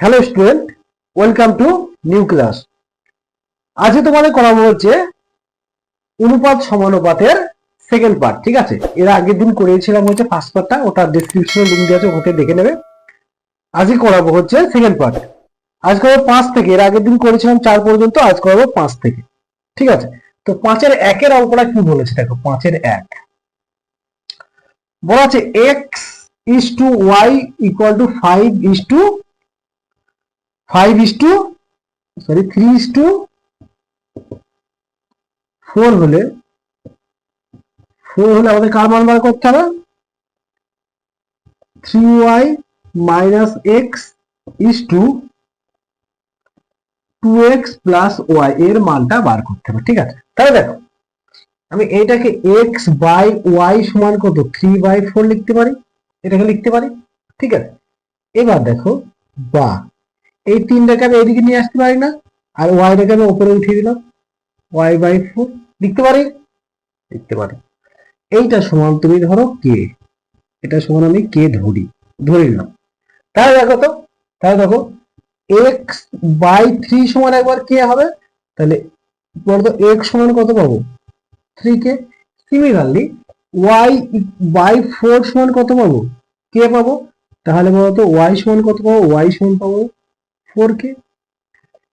Hello student welcome to new class আজকে তোমাদের করাবো হচ্ছে অনুপাত সমানুপাতের সেকেন্ড পার্ট ঠিক আছে? এর আগের দিন করিয়েছিলাম হচ্ছে ফার্স্ট পার্টটা ওটার ডিসক্রিপশনে লিঙ্ক দেওয়া আছে, ওখানে দেখে নেবে। আজকে করাবো হচ্ছে সেকেন্ড পার্ট আজ করাবো পাঁচ থেকে, এর আগের দিন করেছিলাম চার পর্যন্ত, আজ করাবো পাঁচ থেকে, ঠিক আছে? তো পাঁচের একের অঙ্কটা কি বলেছে দেখো, পাঁচের এক। বলা আছে X is to Y equal to five is to five is to sorry three is to four হলে ফোর হলে আমাদের কার মান বার করতে হবে? Three Y minus X is to two X plus Y এর মানটা বার করতে হবে, ঠিক আছে? তাহলে দেখো, আমি এইটাকে এক্স বাই ওয়াই সমান কত? থ্রি বাই ফোর লিখতে পারি, এটাকে লিখতে পারি, ঠিক আছে? এবার দেখো, বা এই তিনটাকে আমি এদিকে নিয়ে আসতে পারি না, আর ওয়াইটাকে আমি ওপরে উঠিয়ে দিলাম। ওয়াই বাই ফোর লিখতে পারি? লিখতে পারি। এইটা সমান তুমি ধরো কে এটা সমান আমি কে ধরি, ধরে নিলাম। তাহলে দেখো তো, তাহলে দেখো এক্স বাই থ্রি সমান একবার কে হবে, তাহলে বলতো এক্স সমান কত পাবো? Three K similarly Y by four সমান কত পাবো? কে পাবো। তাহলে বলতো ওয়াই সমান কত পাবো? ওয়াই সমান পাবো ফোর কে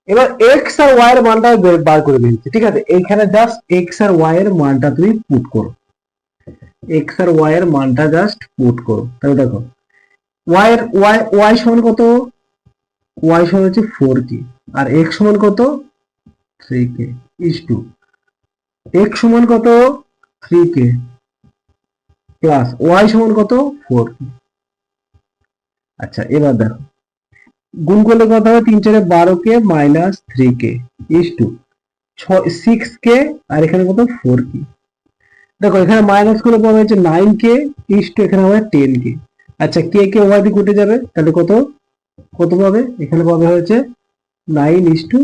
এবার এক্স আর ওয়াই এর মানটা বার করে দিচ্ছি ঠিক আছে? এইখানে জাস্ট এক্স আর ওয়াই এর মানটা তুমি পুট করো। এক্স আর ওয়াই এর মানটা জাস্ট পুট করো। তাহলে দেখো ওয়াই এর ওয়াই ওয়াই সমান কত? ওয়াই সমান হচ্ছে ফোর কে আর এক্স সমান কত? Three K is to X সমান কত? থ্রি কে প্লাস ওয়াই সমান কত? ফোর কে আচ্ছা এবার দেখো। গুণ করলে কত হবে? তিন চারে বারো K minus three K is to six K, আর এখানে কত? Four K. দেখো, এখানে মাইনাস করলে পাবে হচ্ছে নাইন কে ইস টু এখানে হবে টেন কে। আচ্ছা কে কে ওয়াই দিয়ে কেটে যাবে, তাহলে কত? কত পাবে? এখানে পাবে হচ্ছে নাইন ইস টু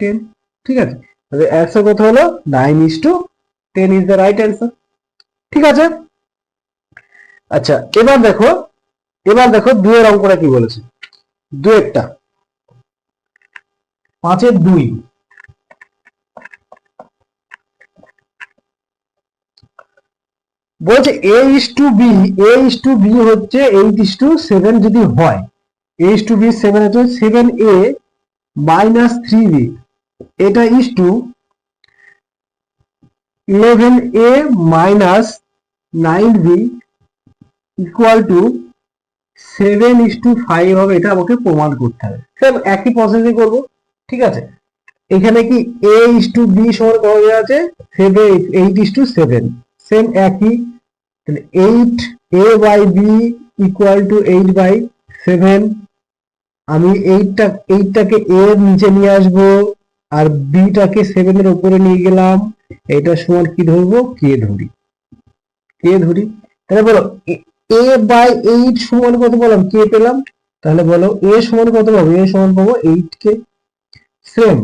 টেন ঠিক আছে? তাহলে অ্যান্সার কত হলো? Nine is to ten is the right answer ঠিক আছে? আচ্ছা এবার দেখো এবার দেখো দুয়ের অঙ্কটা কি বলেছে? দু একটা পাঁচের দুই। বলছে a is to b a is to b হচ্ছে এইট ইস টু সেভেন যদি হয়। A is to b seven হচ্ছে seven a minus three b এটা is to eleven a minus nine b equal to seven is to five হবে, এটা আমাকে প্রমাণ করতে হবে। সেম একই প্রসেসে করব, ঠিক আছে? এখানে কি এ ইস টু বি সমান কত দেওয়া আছে? Seven eight is to seven same একই, তাহলে eight a by b equal to eight by seven আমি এইটটা এইটটাকে এর নিচে নিয়ে আসব, আর বিটাকে সেভেনের উপরে নিয়ে গেলাম। এটা সমান কি ধরবো? কে ধরি। কে ধরি। তাহলে বলো এ বাই এইট সমান কত বললাম কে পেলাম। তাহলে বলো এ সমান কত পাবো? এ সমান পাবো eight k same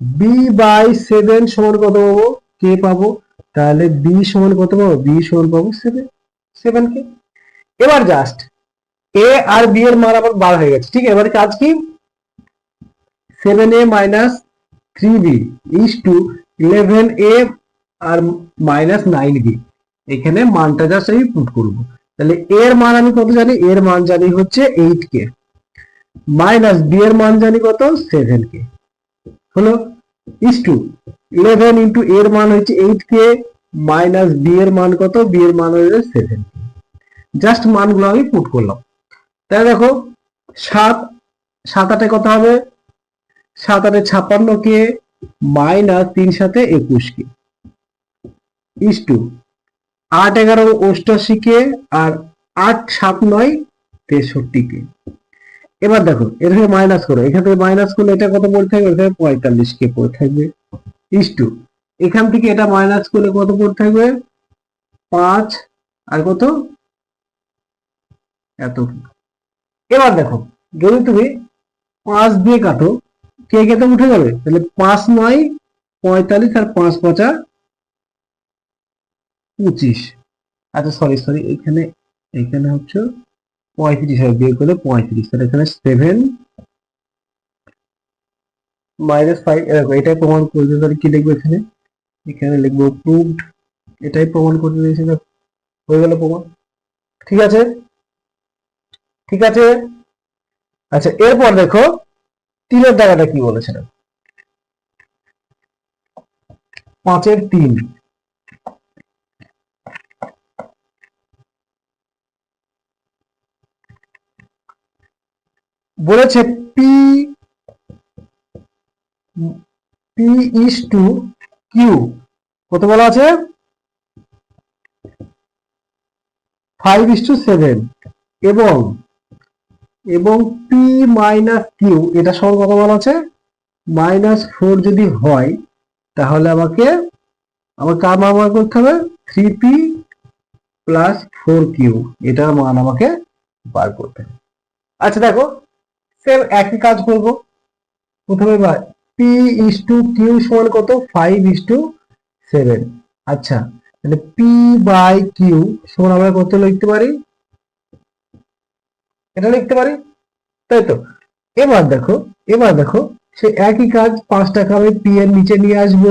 b by seven সমান কত পাবো? কে পাবো। তাহলে বি সমান কত পাবো? বি সমান পাবো সেভেন সেভেন কে এবার জাস্ট এ আর বি এর মান আবার বার হয়ে গেছে। ঠিক, এবারে কাজ কি? Seven a minus three b is to eleven a R minus nine b এখানে মানটা জাস্ট আমি পুট করব। তাহলে এর মান আমি কত জানি? এর মান জানি হচ্ছে এইট কে মাইনাস বি এর মান জানি কত? সেভেন কে হলো? ইস টু ইলেভেন ইন্টু এর মান হচ্ছে এইট কে মাইনাস বি এর মান কত? বি এর মান হচ্ছে সেভেন জাস্ট মানগুলো আমি পুট করলাম। তাহলে দেখো, সাত সাত আটে কত হবে? সাত আটে ছাপ্পান্ন কে মাইনাস তিন সাথে একুশ কে ইস টু আট এগারো অষ্টাশি কে আর আট সাত নয় তেষট্টি কে এবার দেখো থেকে মাইনাস করো। এখান থেকে মাইনাস করলে এটা কত পড়ে থাকবে? এখানে পঁয়তাল্লিশ কে পড়ে থাকবে। ইস টু এখান থেকে এটা মাইনাস করলে কত পড়ে থাকবে? পাঁচ। আর কত? এত। এবার দেখো, যদি তুমি পাঁচ দিয়ে কাটো কে কেটে উঠে যাবে? তাহলে পাঁচ নয়, পঁয়তাল্লিশ আর পাঁচ পঁচা পঁচিশ। আচ্ছা সরি সরি এখানে এখানে হচ্ছে পঁয়ত্রিশ হবে বিয়োগ করলে পঁয়ত্রিশ। তাহলে এখানে সেভেন মাইনাস ফাইভ দেখো, এটাই প্রমাণ করতে তাহলে কি লিখব এখানে? এখানে লিখব প্রুভড এটাই প্রমাণ করতে দিয়েছি। হয়ে গেল প্রমাণ। ঠিক আছে? ঠিক আছে? আচ্ছা এরপর দেখো, তিনের দাগাটা কি বলেছে? দেখো। পাঁচের তিন। বলেছে p p is to q কত বলা আছে? ফাইভ ইস টু সেভেন এবং এবং পি মাইনাস কিউ এটা সমান কত বলা আছে? মাইনাস ফোর যদি হয়, তাহলে আমাকে, আমার কার মান বার করতে হবে? Three p plus four q এটার মান আমাকে বার করতে হবে। আচ্ছা দেখো সেম একই কাজ করব। প্রথমে পি ইস টু কিউ সমান কত? ফাইভ ইস টু সেভেন আচ্ছা তাহলে পি বাই কিউ সমান আমরা কত লিখতে পারি? এটা লিখতে পারি? তাই তো? এবার দেখো এবার দেখো, সে একই কাজ পাঁচ টাকা আমি পি এর নিচে নিয়ে আসব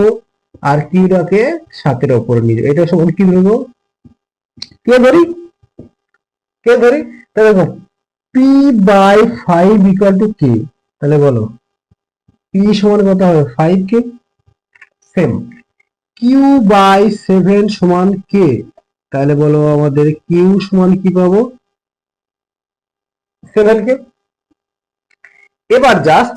আর কিউটাকে সাতের ওপরে নিয়ে এটা সমান কি ধরবো। কে ধরি? কে ধরি? তাহলে দেখো p by five equal to k তাহলে বলো পি সমান কত হবে? Five k same q by seven সমান কে তাহলে বলো আমাদের কিউ সমান কি পাবো? সেভেন কে এবার জাস্ট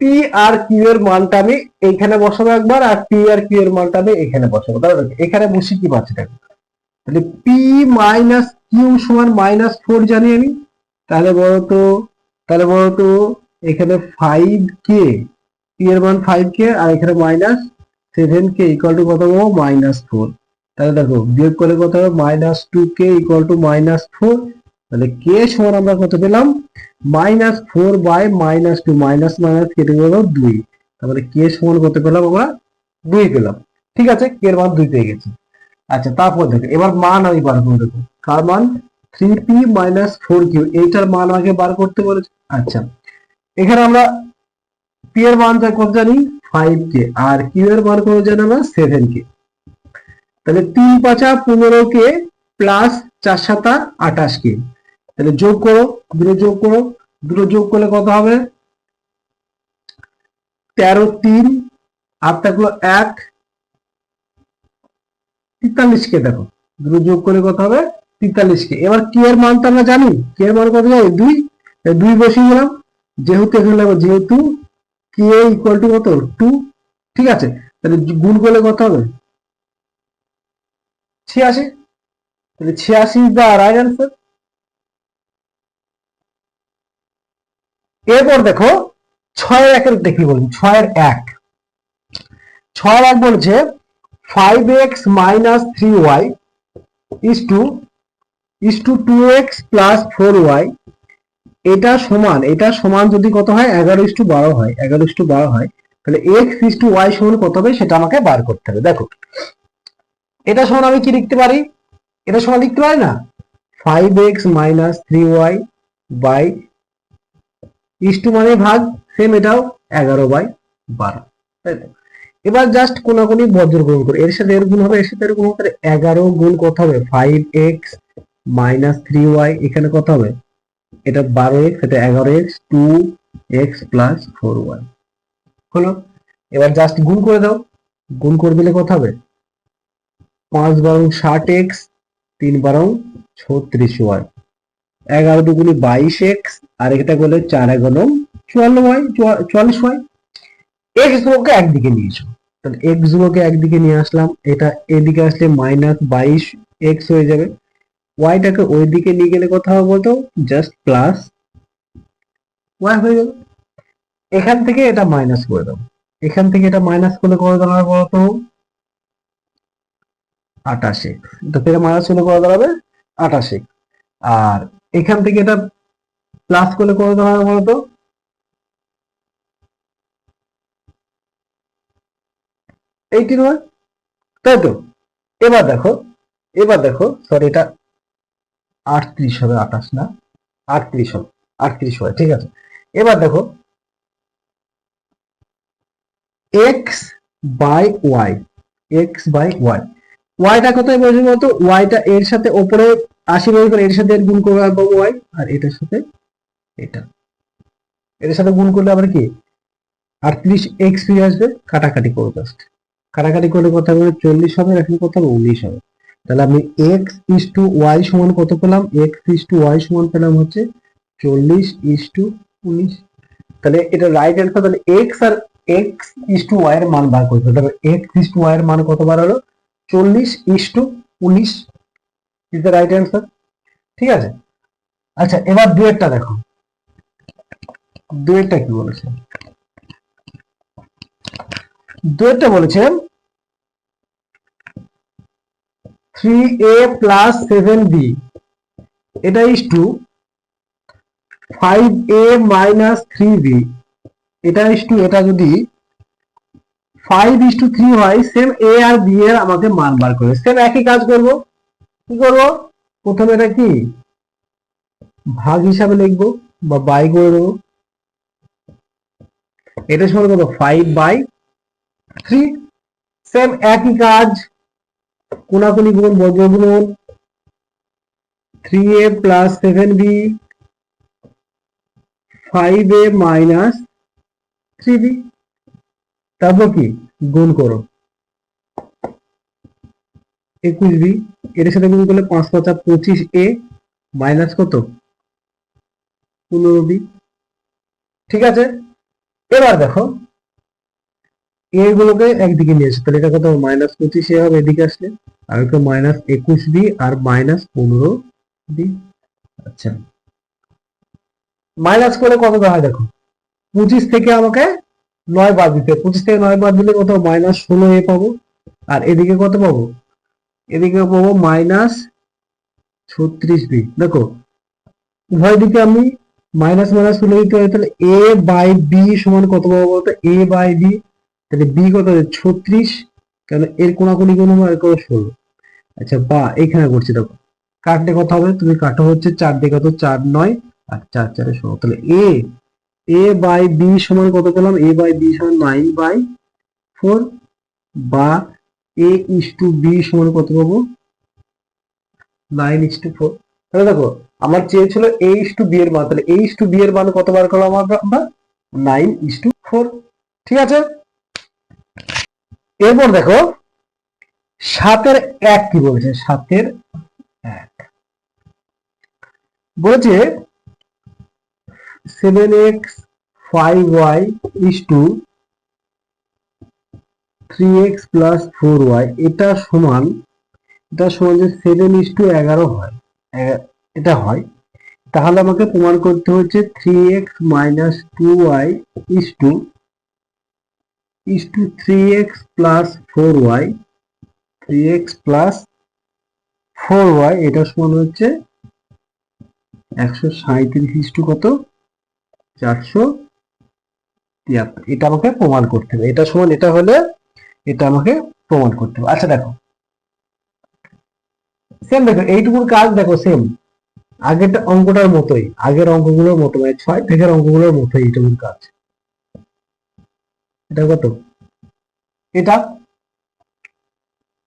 পি আর কিউ এর মানটা আমি এইখানে বসাবো একবার, আর পি আর কিউ এর মানটা আমি এখানে বসাবো। তাহলে এখানে বসে কি পাচ্ছি দেখো। তাহলে পি মাইনাস কিউ সমান মাইনাস ফোর জানি আমি। তাহলে বলো তো তাহলে বলো তো এখানে ফাইভ কে এর মান ফাইভ কে আর এখানে minus seven k equal to কত পাবো মাইনাস ফোর তাহলে দেখো, বিয়োগ করে কত হবে? Minus two k equal to minus four তাহলে কে সমান আমরা কত পেলাম? Minus four by minus two minus minus কেটে গেল দুই। তারপরে কে সমান কত পেলাম আমরা? দুই পেলাম। ঠিক আছে কে এর মান দুই পেয়ে গেছি। আচ্ছা তারপর দেখো, এবার মান আমি বার করে দেখো কার মান? থ্রি পি মাইনাস এইটার মান আমাকে বার করতে বলেছে? আচ্ছা এখানে আমরা পি এর মান কত জানি? ফাইভ আর কিউ এর মান কত জানি আমরা সেভেন কে তাহলে তিন পাঁচা পনেরো কে প্লাস চার সাতা আঠাশ কে তাহলে যোগ করো, দুটো যোগ করো, দুটো যোগ করলে কত হবে? তেরো তিন, আর থাকল এক, তেতাল্লিশ কে দেখো। দুটো যোগ করে কত হবে? তেতাল্লিশ কে। এবার কি এর মান তো আমরা জানি? কি এর মান কত জানি? দুই। দুই বসিয়ে গেলাম যেহেতু এখানে লাগবে যেহেতু কে ইকুয়াল টু কত? টু ঠিক আছে? তাহলে গুণ করলে কত হবে? ছিয়াশি। তাহলে ছিয়াশি ইজ দ্য রাইট অ্যান্সার এরপর দেখো, ছয়ের একের দেখি বলুন? ছয়ের এক। ছয়ের এক বলছে five x minus three y is to is to two x plus four y এটা সমান এটা সমান যদি কত হয়? এগারো ইস টু বারো হয়। এগারো ইস টু বারো হয়। তাহলে এক্স ইস টু ওয়াই সমান কত হবে? সেটা আমাকে বার করতে হবে। দেখো, এটা সমান আমি কি লিখতে পারি? এটা সমান লিখতে পারি না? Five x minus three y by is to মানে ভাগ সেম এটাও এগারো বাই বারো। তাই তো? এবার জাস্ট কোনাকুনি বজ্র গুণ করে। এর সাথে এর গুণ হবে, এর সাথে এর গুণ হবে এগারো গুণ কত হবে? Five x minus three y, এখানে কত হবে? এটা বারো এক্স, এটা এগারো x, two x plus four y. হলো? এবার জাস্ট গুণ করে দাও। গুণ করে দিলে কত হবে? পাঁচ বারো ষাট এক্স, তিন বারো ছত্রিশ ওয়াই। এগারো দুগুনি বাইশ এক্স, আর এটা করলে চার এগারো চুয়ান্ন ওয়াই চুয়াল্লিশ ওয়াই। এক্স গুলোকে একদিকে নিয়েছো তাহলে এক্স গুলোকে একদিকে নিয়ে আসলাম। এটা এদিকে আসলে মাইনাস বাইশ এক্স হয়ে যাবে। ওয়াইটাকে ওই দিকে নিয়ে গেলে কথা হবে বলতো? জাস্ট প্লাস ওয়াই হয়ে যাবে এখান থেকে এটা মাইনাস করে দাও এখান থেকে এটা মাইনাস করলে করে দাঁড়াবে বলতো? আটাশে তো থেকে মাইনাস করলে করে দাঁড়াবে? আটাশে আর এখান থেকে এটা প্লাস করলে করে দাঁড়াবে বলতো? এইটি ওয়াই তাই তো? এবার দেখো এবার দেখো সরি এটা আটত্রিশ হবে আঠাশ না? আটত্রিশ হবে, আটত্রিশ হয় ঠিক আছে। এবার দেখো x by y x by y ওয়াইটা কোথায় বলছি বলতো? ওয়াইটা এর সাথে ওপরে আশি বের করে এর সাথে এর গুণ করবে পাবো ওয়াই আর এটার সাথে এটা। এর সাথে গুণ করলে আবার কি? আটত্রিশ এক্স ফিরে আসবে, কাটাকাটি করব কাটাকাটি করলে কত হবে? চল্লিশ হবে এখানে কত হবে? উনিশ হবে। তাহলে আমি এক্স ইস টু ওয়াই সমান কত পেলাম? এক্স ইস টু ওয়াই সমান পেলাম হচ্ছে চল্লিশ ইস টু উনিশ। তাহলে এটা রাইট অ্যান্সার তাহলে এক্স আর এক্স ইস টু ওয়াই এর মান বার করতে তাহলে এক্স ইস টু ওয়াই এর মান কত বার হলো? চল্লিশ ইস টু উনিশ ইজ দ্য রাইট অ্যান্সার ঠিক আছে? আচ্ছা এবার দুয়েরটা দেখো। দুয়েরটা কি বলেছে? দুয়েরটা বলেছে three a plus seven b এটা is to five a minus three b এটা ইস টু এটা যদি ফাইভ ইস টু থ্রি হয় সেম এ আর বি এর আমাকে মান বার করে। সেম একই কাজ করব। কি করব? প্রথমে এটা কি? ভাগ হিসাবে লিখব বা বাই করে দেবো। এটা সমান কত? ফাইভ বাই থ্রি সেম একই কাজ। কোনাকুনি গুণ বর্গ গুণ three a plus seven b five a minus three b তারপর কি? গুণ করো। একুশ বি এর সাথে গুণ করলে পাঁচ পাঁচা পঁচিশ এ মাইনাস কত? পনেরো বি ঠিক আছে? এবার দেখো এ গুলোকে একদিকে নিয়ে আসে। তাহলে এটা কত? মাইনাস পঁচিশে হবে এদিকে আসলে। আর একটা মাইনাস একুশ বি আর মাইনাস পনেরো বি আচ্ছা। মাইনাস করে কত হয় দেখো? পঁচিশ থেকে আমাকে নয় বাদ দিতে পঁচিশ থেকে নয় বাদ দিলে কত? মাইনাস ষোলো এ পাবো। আর এদিকে কত পাবো? এদিকে পাবো মাইনাস ছত্রিশ বি দেখো, উভয় দিকে আমি মাইনাস মাইনাস তুলে দিতে হয়। তাহলে এ বাই বি সমান কত পাবো বলতো? এ বাই বি তাহলে বি কত ছত্রিশ, কেন এর কোনাকুনি কোন কোনো ষোলো? আচ্ছা বা এখানে করছি, দেখো। কাটলে কত হবে? তুমি কাটো হচ্ছে চার দিকে কত? চার নয় আর চার চারে ষোলো। তাহলে এ এ বাই বি সমান কত পেলাম? এ বাই বি সমান নাইন বাই ফোর, বা এ ইস টু বি সমান কত পাবো? Nine is to four. তাহলে দেখো, আমার চেয়েছিল এ ইস টু বি এর মান। তাহলে এ ইস টু বি এর মান কত বার করলাম আমরা? Nine is to four. ঠিক আছে? এরপর দেখো, সাতের এক কি বলেছে? সাতের এক। বলেছে seven x five y is to three x plus four y এটা সমান এটা সমান যে সেভেন ইস টু এগারো হয়। এটা হয়। তাহলে আমাকে প্রমাণ করতে হচ্ছে three x minus two y is to is to three x plus four y three x plus four y এটা সমান হচ্ছে একশো সাঁত্রিশ ইস টু কত? চারশো তিয়াত্তর। এটা আমাকে প্রমাণ করতে হবে। এটা সমান, এটা হলে এটা আমাকে প্রমাণ করতে হবে। আচ্ছা দেখো। সেম দেখো, এইটুকুর কাজ দেখো সেম আগের অঙ্কটার মতোই। আগের অঙ্কগুলোর মতো মানে ছয় থেকে অঙ্কগুলোর মতোই এইটুকুর কাজ। এটা কত? এটা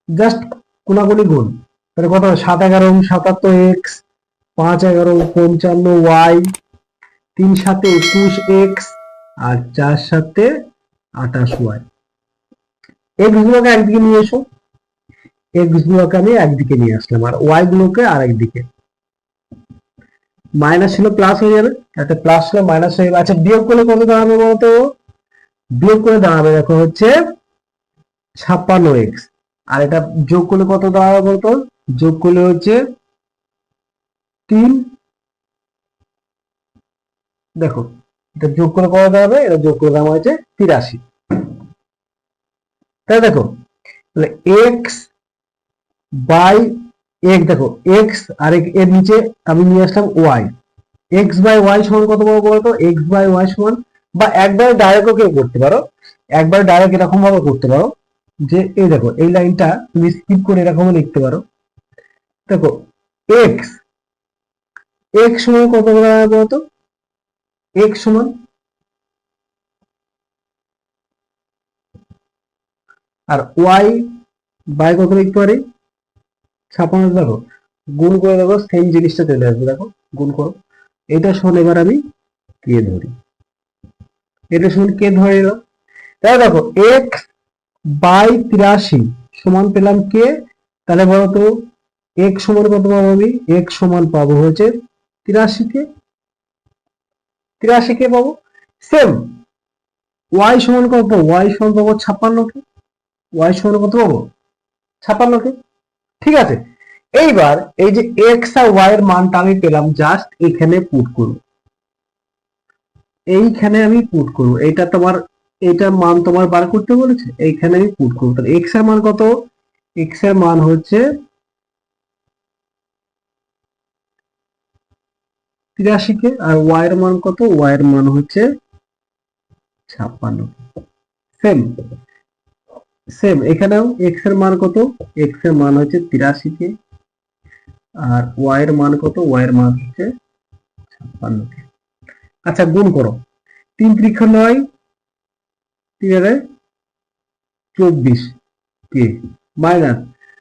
জাস্ট কোনাকুনি গুণ। তাহলে কত? সাত এগারো সাতাত্তর এক্স, পাঁচ এগারো পঞ্চান্ন ওয়াই, তিন সাথে একুশ এক্স, আর চার সাথে আঠাশ ওয়াই। এক্স গুলোকে একদিকে নিয়ে এসো। এক্স গুলোকে আমি একদিকে নিয়ে আসলাম, আর ওয়াই গুলোকে আর একদিকে। মাইনাস ছিল প্লাস হয়ে যাবে। একটা প্লাস ছিল মাইনাস হয়ে যাবে। আচ্ছা বিয়োগ করলে কত দাঁড়াবে বলতো? বিয়োগ করে দাঁড়াবে দেখো হচ্ছে ছাপ্পান্ন এক্স আর এটা যোগ করলে কত দাঁড়াবে বলতো? যোগ করলে হচ্ছে তিন। দেখো, এটা যোগ করে কত দাঁড়াবে? এটা যোগ করে দাঁড়াবে হচ্ছে তিরাশি। তাই দেখো, তাহলে এক্স বাই এক, দেখো এক্স আর এর নিচে আমি নিয়ে আসলাম ওয়াই এক্স বাই ওয়াই সমান কত পাবো বলতো? এক্স বাই ওয়াই সমান বা একবার ডাইরেক্টও কেউ করতে পারো, একবার ডাইরেক্ট এরকম ভাবে করতে পারো, যে এই দেখো, এই লাইনটা তুমি স্কিপ করে এরকমও লিখতে পারো। দেখো এক্স এক্স সমান কত বলতো? এক্স সমান আর ওয়াই বাই কত লিখতে পারি? ছাপান্ন দেখো, গুণ করে দেখো সেম জিনিসটা চলে আসবে, দেখো, গুণ করো। এটা শোন এবার আমি কে ধরি। এটা কে ধরে এলাম তাই দেখো এক্স বাই তিরাশি সমান পেলাম কে? তাহলে বলো তো, এক সমান কত পাবো আমি? এক সমান পাবো হচ্ছে তিরাশি তিরাশি কে পাবো? সেম ওয়াই সমান কত পাবো? ওয়াই সমান পাবো ছাপ্পান্ন কে? ওয়াই সমান কত পাবো? ছাপ্পান্ন কে? ঠিক আছে, এইবার এই যে এক্স আর ওয়াই এর মানটা আমি পেলাম জাস্ট এখানে পুট করব। এইখানে আমি পুট করব। এইটা তোমার এইটার মান তোমার বার করতে বলেছে, এইখানে আমি পুট করব। তাহলে এক্সের মান কত? এক্সের মান হচ্ছে তিরাশি কে আর ওয়াই এর মান কত? ওয়াই এর মান হচ্ছে ছাপ্পান্ন সেম সেম এখানেও এক্সের মান কত? এক্সের মান হচ্ছে তিরাশি কে আর ওয়াই এর মান কত? ওয়াই এর মান হচ্ছে ছাপ্পান্ন কে আচ্ছা গুণ করো। তিন ত্রিক্ষ নয় তিন হাজার চব্বিশ, কে? মাইনাস।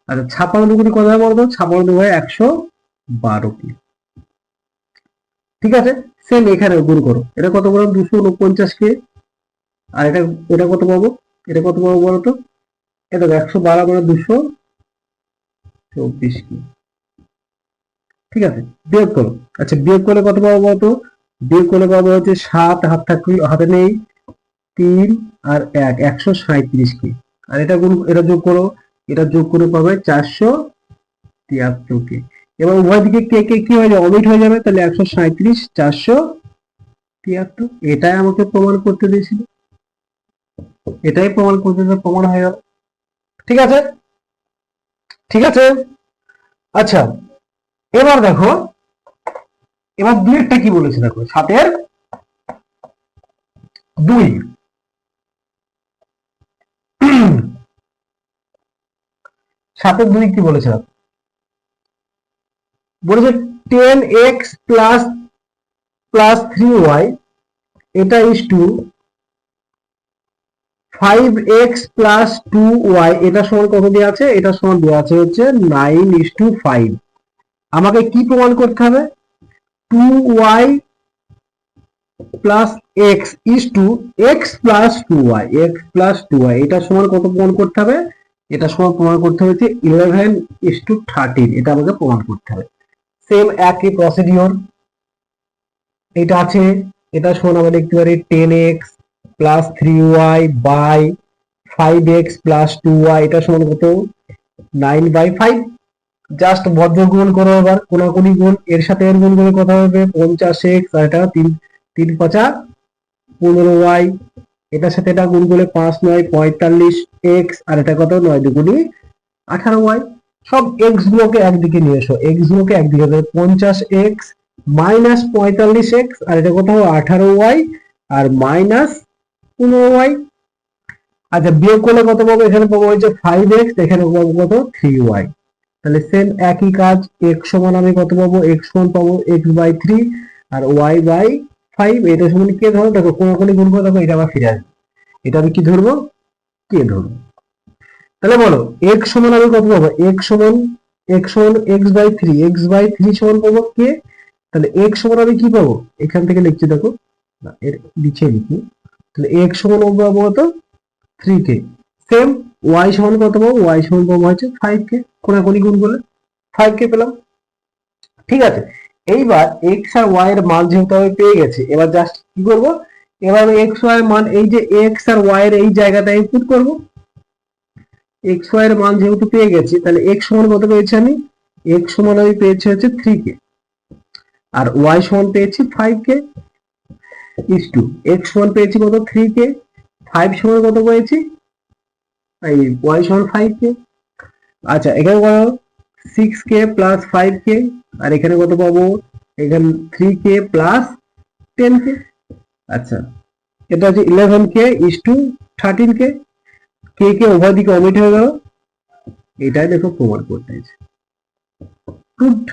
আচ্ছা ছাপ্পান্ন দুগুণে কত হয় বলতো? ছাপ্পান্ন দুগুণে একশো বারো কে। ঠিক আছে? সেম এখানে গুণ করো। এটা কত বলো দুশো উনপঞ্চাশ কে। আর এটা এটা কত পাবো? এটা কত পাবো বলো তো এটা একশো বারো মানে দুশো চব্বিশ কে। ঠিক আছে? বিয়োগ করো। আচ্ছা বিয়োগ করলে কত পাবো বলতো? বিয়োগ করলে পাবো হচ্ছে সাত, হাত থাকবে হাতে নেই, তিন আর এক, একশো সাঁত্রিশ কি। আর এটা গুণ, এটা যোগ করো, এটা যোগ করে পাবে চারশো তিয়াত্তর কে। এবার উভয় দিকে কে কে, কি হয়ে যাবে? অমিট হয়ে যাবে, তাহলে একশো সাঁত্রিশ চারশো তিয়াত্তর। এটাই আমাকে প্রমাণ করতে দিয়েছিল। এটাই প্রমাণ করতে প্রমাণ হয়ে গেল। ঠিক আছে? ঠিক আছে? আচ্ছা এবার দেখো এবার দুইয়েরটা কি বলেছে দেখো? সাতের দুই। সাতের দুই কি বলেছে? বলেছে ten x plus plus three y এটা is to five x plus two y এটা সমান কত দেওয়া আছে? এটা সমান দেওয়া আছে হচ্ছে নাইন ইস টু ফাইভ আমাকে কি প্রমাণ করতে হবে? Two y plus x is to x plus two y x plus two y এটা সমান কত প্রমাণ করতে হবে? এটা সমান প্রমাণ করতে হচ্ছে ইলেভেন ইস টু থার্টিন এটা আমাকে প্রমাণ করতে হবে। সেম একই প্রসিডিওর এটা আছে, এটা সমান আমরা দেখতে পারি ten x plus three y by five x plus two y এটা সমান কত? নাইন বাই ফাইভ জাস্ট বজ্র গুণ করো এবার, কোনাকুনি গুণ, এর সাথে এর গুণ করে কত হবে, পঞ্চাশ এক্স আর এটা তিন তিন পাঁচা, পনেরো ওয়াই, এটার সাথে এটা গুণ করলে পাঁচ নয়, পঁয়তাল্লিশ এক্স আর এটা কত? নয় দুগুণি আঠারো ওয়াই। সব এক্স গুলোকে একদিকে নিয়ে এসো এক্স গুলোকে একদিকে পঞ্চাশ এক্স মাইনাস পঁয়তাল্লিশ এক্স আর এটা কত হবে? আঠারো ওয়াই, আর মাইনাস পনেরো ওয়াই। আচ্ছা বিয়োগ করলে কত পাবো? এখানে পাবো হচ্ছে ফাইভ এক্স এখানে পাবো কত? থ্রি ওয়াই তাহলে সেম একই কাজ এক্স সমান আমি কত পাবো? এক্স সমান পাবো এক্স বাই থ্রি আর ওয়াই বাই ফাইভ এটা সমান কে ধরো? দেখো কোনো কোনো গুণ করে দেখো, এটা আবার ফিরে আসবে। এটা আমি কি ধরবো? কে ধরবো? তাহলে বলো এক্স সমান আমি কত পাবো? এক্স সমান এক্স সমান x by three x by three সমান পাবো কে? তাহলে এক্স সমান আমি কি পাবো? এখান থেকে লিখছি, দেখো। না, এর নিচে লিখি। তাহলে এক্স সমান পাবো কত? থ্রি কে। সেম ওয়াই সমান কত পাবো? ওয়াই সমান পাবো হচ্ছে ফাইভ কে কোনাকুনি গুণ করলে ফাইভ কে পেলাম। ঠিক আছে, এইবার এক্স আর ওয়াই এর মান যেহেতু আমি পেয়ে গেছি, এবার জাস্ট কি করব? এবার আমি এক্স ওয়াই এর মান, এই যে এক্স আর ওয়াই এর এই জায়গাটায় পুট করব। এক্স ওয়াই এর মান যেহেতু পেয়ে গেছি, তাহলে এক্স সমান কত পেয়েছি আমি? এক্স সমান আমি পেয়েছি হচ্ছে থ্রি কে আর ওয়াই সমান পেয়েছি five k is to x সমান পেয়েছি কত? থ্রি কে ফাইভ সমান কত পেয়েছি? এই ওয়াই সমান ফাইভ কে? আচ্ছা এখানে কত six k plus five k, আর এখানে কত পাবো? এখানে three k plus ten k. আচ্ছা এটা হচ্ছে eleven k is to thirteen k. K k উভয় দিকে অমিট হয়ে গেল? এটাই দেখো প্রমাণ করতে হয়েছে। গুড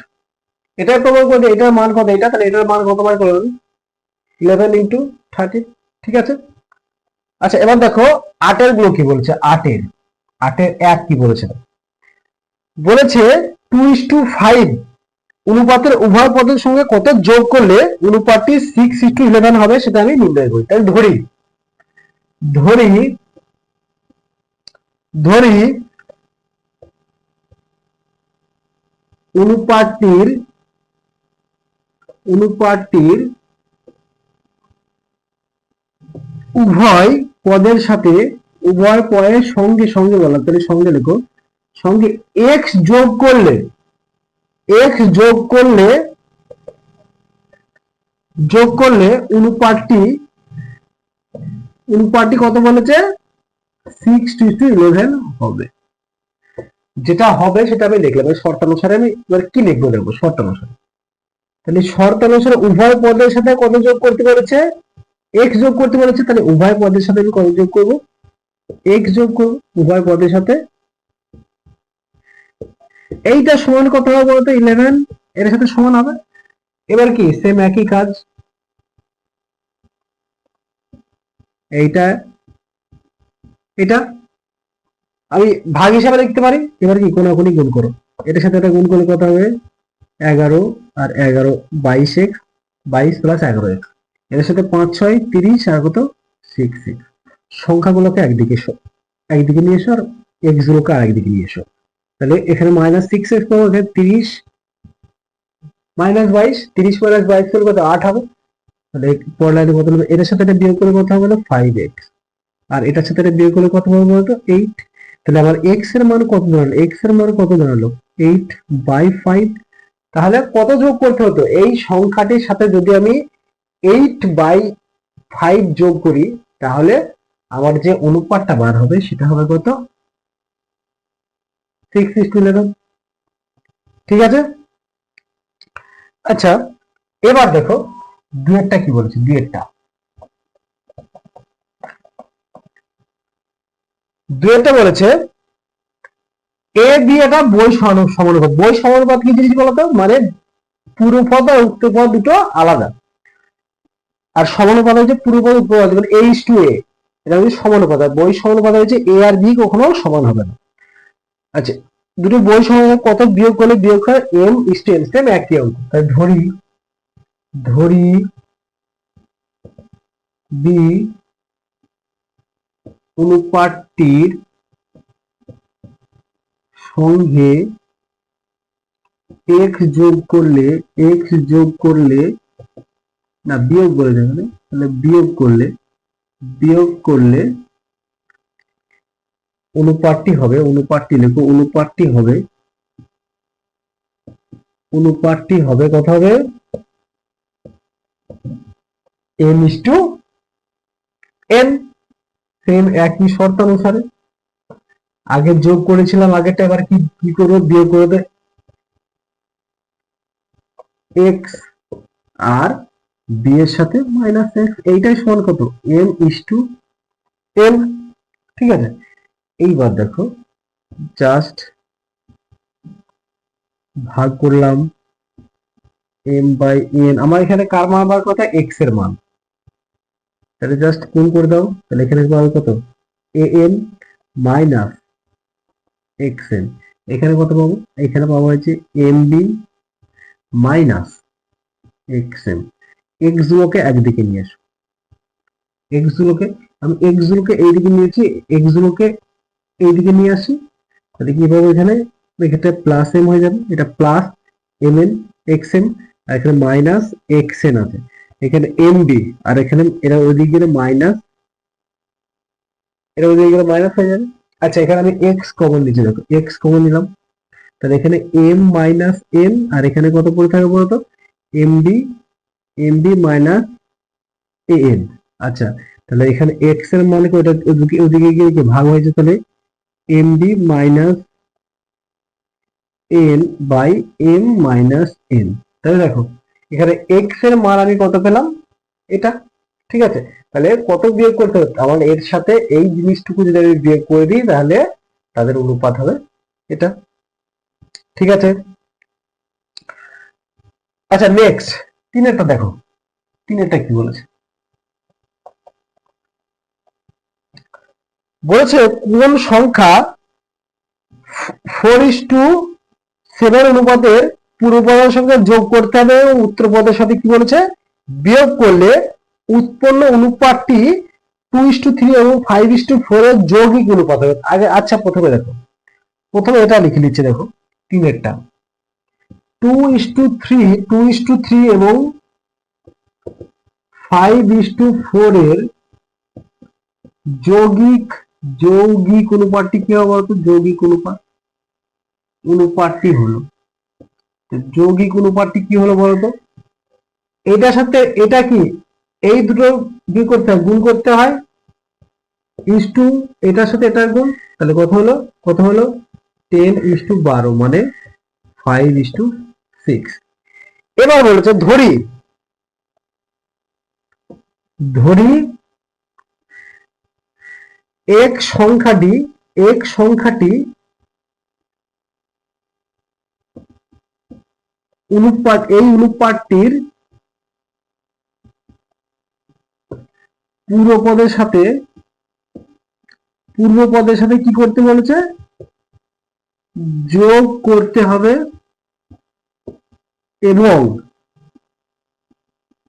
এটাই প্রমাণ করতে, এটার মান কত? এটা তাহলে এটার মান কত বার করলাম? ইলেভেন ইন্টু থার্টিন ঠিক আছে? আচ্ছা এবার দেখো, আটেরগুলো কি বলছে? আটের। আটের এক কি বলেছে? বলেছে টু ইস টু ফাইভ অনুপাতের উভয় পদের সঙ্গে কত যোগ করলে অনুপাতটি সিক্স ইস টু ইলেভেন হবে সেটা আমি নির্ণয় করি। তাই ধরি ধরি ধরি অনুপাতটির অনুপাতটির উভয় পদের সাথে, উভয় পদের সঙ্গে সঙ্গে বলা, তাহলে সঙ্গে লেখো, সঙ্গে এক্স যোগ করলে এক্স যোগ করলে যোগ করলে অনুপাতটি অনুপাতটি কত বলেছে? সিক্স টু টু ইলেভেন হবে। যেটা হবে সেটা আমি লিখলাম শর্তানুসারে আমি এবার কি লিখব দেখব শর্তানুসারে তাহলে শর্তানুসারে উভয় পদের সাথে কত যোগ করতে বলেছে? এক্স যোগ করতে বলেছে, তাহলে উভয় পদের সাথে আমি কত যোগ করব? এক্স যোগ করব, উভয় পদের সাথে। এইটা সমান কত হবে বলতো? ইলেভেন এর সাথে সমান হবে। এবার কি? সেম একই কাজ। এইটা, এটা। আমি ভাগ হিসাবে লিখতে পারি। এবার কি? কোনাকুনি গুণ করো। এটার সাথে এটা গুণ করলে কত হবে? এগারো, আর এগারো বাইশ এক্স বাইশ প্লাস এগারো এক্স এর সাথে পাঁচ, ছয়, তিরিশ, আর কত? সিক্স সিক্স সংখ্যাগুলোকে একদিকে এসো। একদিকে নিয়ে এসো আর এক্স গুলোকে আরেকদিকে নিয়ে এসো। তাহলে এখানে মাইনাস সিক্স এক্স পাবো এখানে তিরিশ মাইনাস বাইশ, তিরিশ মাইনাস বাইশ করলে কত? আট হবে। তাহলে পর লাইনে কত হবে? এটার সাথে এটা বিয়োগ করে কত হবে? ফাইভ এক্স আর এটার সাথে এটা বিয়োগ করলে কত হবে বলতো? এইট তাহলে আমার এক্সের মান কত দাঁড়াল? এক্সের মান কত দাঁড়াল? এইট বাই ফাইভ তাহলে কত যোগ করতে হতো? এই সংখ্যাটির সাথে যদি আমি এইট বাই ফাইভ যোগ করি, তাহলে আমার যে অনুপাতটা বার হবে সেটা হবে কত? সিক্স ইস ঠিক আছে? আচ্ছা এবার দেখো দুয়েরটা কি বলেছে? দুয়েরটা দুয়েরটা বলেছে এ দিয়ে এটা বই সমান- সমানুপাত। বই সমানুপাত কি জিনিস বলতো? মানে পুরো পদ আর উত্তর পদ দুটো আলাদা। আর সমানুপাত হচ্ছে পুরো পদ উত্তর পদ এ টু এ এটা হচ্ছে সমানুপাত বই সমানুপাত হচ্ছে এ আর বি কখনো সমান হবে না। আচ্ছা দুটো বই সমানুপাত কত বিয়োগ করলে বিয়োগ হয়? M is to m same একই অঙ্ক। তাই ধরি ধরি বি অনুপাতটির সঙ্গে এক্স যোগ করলে এক্স যোগ করলে না, বিয়োগ বলে যাবে তাহলে বিয়োগ করলে বিয়োগ করলে অনুপাতটি হবে, অনুপাতটি লেখো, অনুপাতটি হবে অনুপাতটি হবে কত হবে? M is to n same একই শর্তানুসারে। আগে যোগ করেছিলাম, আগেরটা এবার কি কি করব? বিয়োগ করে দে। এক্স আর বি এর সাথে মাইনাস এক্স এইটাই সমান কত? এম ইস টু এম ঠিক আছে? এইবার দেখো জাস্ট ভাগ করলাম এম বাই এন আমার এখানে কার মান বার কথা এক্সের মান। তাহলে জাস্ট গুণ করে দাও, তাহলে এখানে পাবো কত? A n minus x n এখানে কত পাবো? এখানে পাবো হচ্ছে m b minus x m x গুলোকে একদিকে নিয়ে আসো। এক্স গুলোকে আমি এক্স গুলোকে এইদিকে নিয়েছি এক্স গুলোকে এইদিকে নিয়ে আসি। তাহলে কি পাবো এখানে? এক্ষেত্রে প্লাস এম হয়ে যাবে। এটা plus m n x m আর এখানে মাইনাস এক্স এন আছে। এখানে এম বি আর এখানে এরা ওইদিকে গেলে মাইনাস এরা ওইদিকে গেলে মাইনাস হয়ে যাবে। আচ্ছা এখানে আমি এক্স কমন নিচ্ছি দেখো এক্স কমন নিলাম। তাহলে এখানে এম মাইনাস এন আর এখানে কত পড়ে থাকবে বলতো? M b m b minus a আচ্ছা তাহলে এখানে এক্সের মানে ওটা ওদিকে ওদিকে গিয়ে কি ভাগ হয়েছে তাহলে? M b minus n by m minus n তাহলে দেখো, এখানে এক্সের মান আমি কত পেলাম? এটা, ঠিক আছে? তাহলে কত বিয়োগ করতে হচ্ছে আমার এর সাথে এই জিনিসটুকু যদি আমি বিয়োগ করে দিই, তাহলে তাদের অনুপাত হবে এটা। ঠিক আছে? আচ্ছা নেক্সট তিনেরটা দেখো। তিনেরটা কি বলেছে? বলেছে কোন সংখ্যা ফোর ইস টু সেভেন অনুপাতের পূর্বপদের সঙ্গে যোগ করতে হবে এবং উত্তরপদের সাথে কি বলেছে? বিয়োগ করলে উৎপন্ন অনুপাতটি টু ইস টু থ্রি এবং ফাইভ ইস টু ফোর এর যৌগিক অনুপাত হবে। আগে আচ্ছা প্রথমে দেখো। প্রথমে এটা লিখে নিচ্ছে দেখো। তিনেরটা। Two is to three two is to three এবং ফাইভ ইস টু ফোর এর যৌগিক যৌগিক অনুপাতটি কি হবে বলতো? যৌগিক অনুপাত, অনুপাতটি হলো। যৌগিক অনুপাতটি কি হলো বলতো? এটার সাথে, এটা কি? এই দুটো কি করতে হয়, গুণ করতে হয়। ইস টু এটার সাথে এটার গুণ, তাহলে কত হলো? কত হলো? টেন ইস টু বারো মানে ফাইভ ইস টু সিক্স এবার বলেছে ধরি। ধরি এক সংখ্যাটি এক সংখ্যাটি অনুপাত, এই অনুপাতটির পূর্বপদের সাথে পূর্বপদের সাথে কি করতে বলেছে? যোগ করতে হবে এবং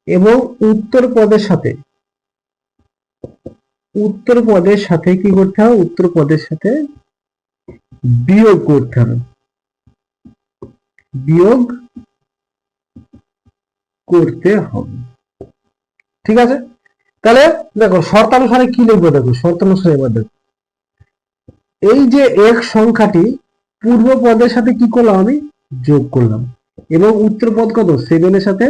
এবং উত্তর পদের সাথে, উত্তর পদের সাথে কি করতে হবে? উত্তর পদের সাথে বিয়োগ করতে হবে। বিয়োগ করতে হবে। ঠিক আছে? তাহলে দেখো, শর্তানুসারে কি লিখব দেখো? শর্তানুসারে এবার দেখো। এই যে এক সংখ্যাটি পূর্ব পদের সাথে কি করলাম আমি? যোগ করলাম। এবং উত্তর পদ কত? সেভেনের সাথে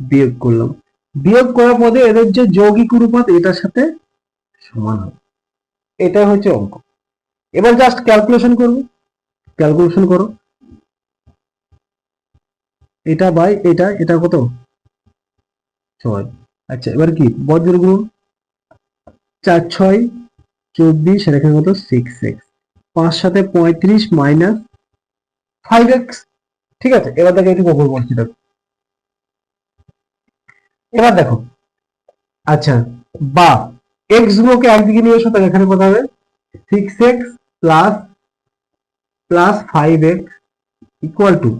বিয়োগ করলাম। বিয়োগ করার পদে এদের যে যৌগিক অনুপাত, এটার সাথে সমান হবে। এটা হচ্ছে অঙ্ক। এবার জাস্ট ক্যালকুলেশন করব। ক্যালকুলেশন করো। এটা বাই এটা এটা কত? ছয়। আচ্ছা এবার কি? বজ্র গুণ চার, ছয়, চব্বিশ আর এখানে কত? সিক্স এক্স পাঁচ সাথে পঁয়ত্রিশ মাইনাস ফাইভ এক্স ঠিক আছে? এবার দেখো কখন বলছি, দেখো। এবার দেখো। আচ্ছা বা এক্স গুলোকে একদিকে নিয়ে এসো, তাহলে এখানে কত হবে six x plus plus five x equal to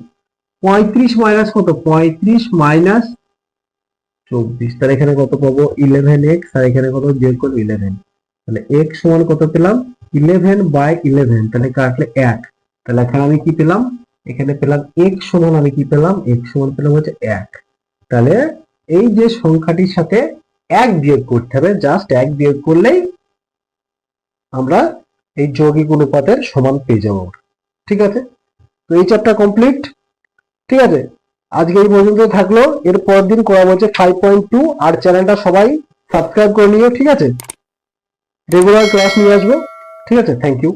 পঁয়ত্রিশ মাইনাস কত? পঁয়ত্রিশ মাইনাস চব্বিশ। তাহলে এখানে কত পাবো? ইলেভেন এক্স আর এখানে কত? বিয়োগ করব ইলেভেন তাহলে এক্স সমান কত পেলাম? ইলেভেন বাই ইলেভেন তাহলে কাটলে এক। তাহলে এখানে আমি কি পেলাম? এখানে পেলাম এক সমান আমি কি পেলাম? এক সমান পেলাম হচ্ছে এক। তাহলে এই যে সংখ্যাটির সাথে এক বিয়োগ করতে হবে জাস্ট এক বিয়োগ করলেই আমরা এই যৌগিক অনুপাতের সমান পেয়ে যাব ঠিক আছে? তো এই চ্যাপ্টার কমপ্লিট ঠিক আছে? আজকে এই পর্যন্ত থাকল। এর পরের দিন করা হচ্ছে ফাইভ পয়েন্ট টু আর চ্যানেলটা সবাই সাবস্ক্রাইব করে নিও, ঠিক আছে? রেগুলার ক্লাস নিয়ে আসব। ঠিক আছে? Thank you